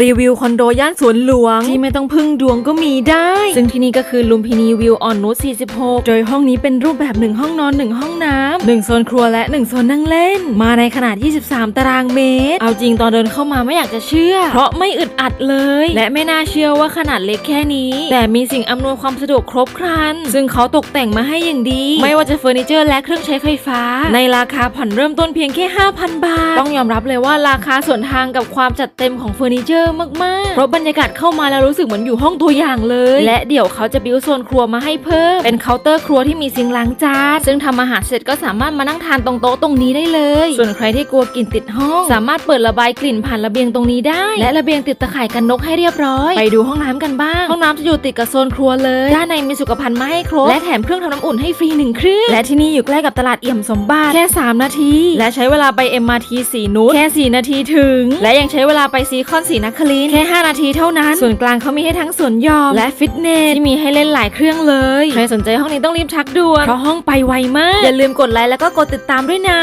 รีวิวคอนโดย่านสวนหลวง ที่ไม่ต้องพึ่งดวงก็มีได้ ซึ่งที่นี่ก็คือลุมพินีวิวออนนุช46 โดยห้องนี้เป็นรูปแบบหนึ่งห้องนอนหนึ่งห้องน้ำหนึ่งโซนครัวและหนึ่งโซนนั่งเล่น มาในขนาด 23 ตารางเมตร เอาจริงตอนเดินเข้ามาไม่อยากจะเชื่อ เพราะไม่อึดอัดเลย และไม่น่าเชื่อว่าขนาดเล็กแค่นี้ แต่มีสิ่งอำนวยความสะดวกครบครัน ซึ่งเขาตกแต่งมาให้อย่างดี ไม่ว่าจะเฟอร์นิเจอร์และเครื่องใช้ไฟฟ้า ในราคาผ่อนเริ่มต้นเพียงแค่ 5,000 บาท ต้องยอมรับเลยว่าราคาส่วนทางกับความจัดเต็มของเฟอร์นิเจอร์มากๆ เพราะบรรยากาศเข้ามาแล้วรู้สึกเหมือนอยู่ห้องตัวอย่างเลย และเดี๋ยวเขาจะบิวโซนครัวมาให้เพิ่ม เป็นเคาน์เตอร์ครัวที่มีซิงล้างจานซึ่งทำอาหารเสร็จก็สามารถมานั่งทานตรงโต๊ะตรงนี้ได้เลย ส่วนใครที่กลัวกลิ่นติดห้อง สามารถเปิดระบายกลิ่นผ่านระเบียงตรงนี้ได้ และระเบียงติดตะข่ายกันนกให้เรียบร้อย ไปดูห้องน้ำกันบ้าง ห้องน้ำจะอยู่ติดกับโซนครัวเลยด้านในมีสุขภัณฑ์มาให้ครบและแถมเครื่องทำน้ำอุ่นให้ฟรีหนึ่งเครื่องและที่นี่อยู่ใกล้กับตลาดเอี่ยมสมบัติแค่ 3 นาที และใช้เวลาไป MRT สีนุชแค่ 4 นาทีถึง และยังใช้เวลาไปซีคอนสีนครินทร์แค่ 5 นาทีเท่านั้น ส่วนกลางเขามีให้ทั้งสวนหยอมและฟิตเนสที่มีให้เล่นหลายเครื่องเลย ใครสนใจห้องนี้ต้องรีบทักด่วนเพราะห้องไปไวมาก อย่าลืมกดไลค์แล้วก็กดติดตามด้วยนะ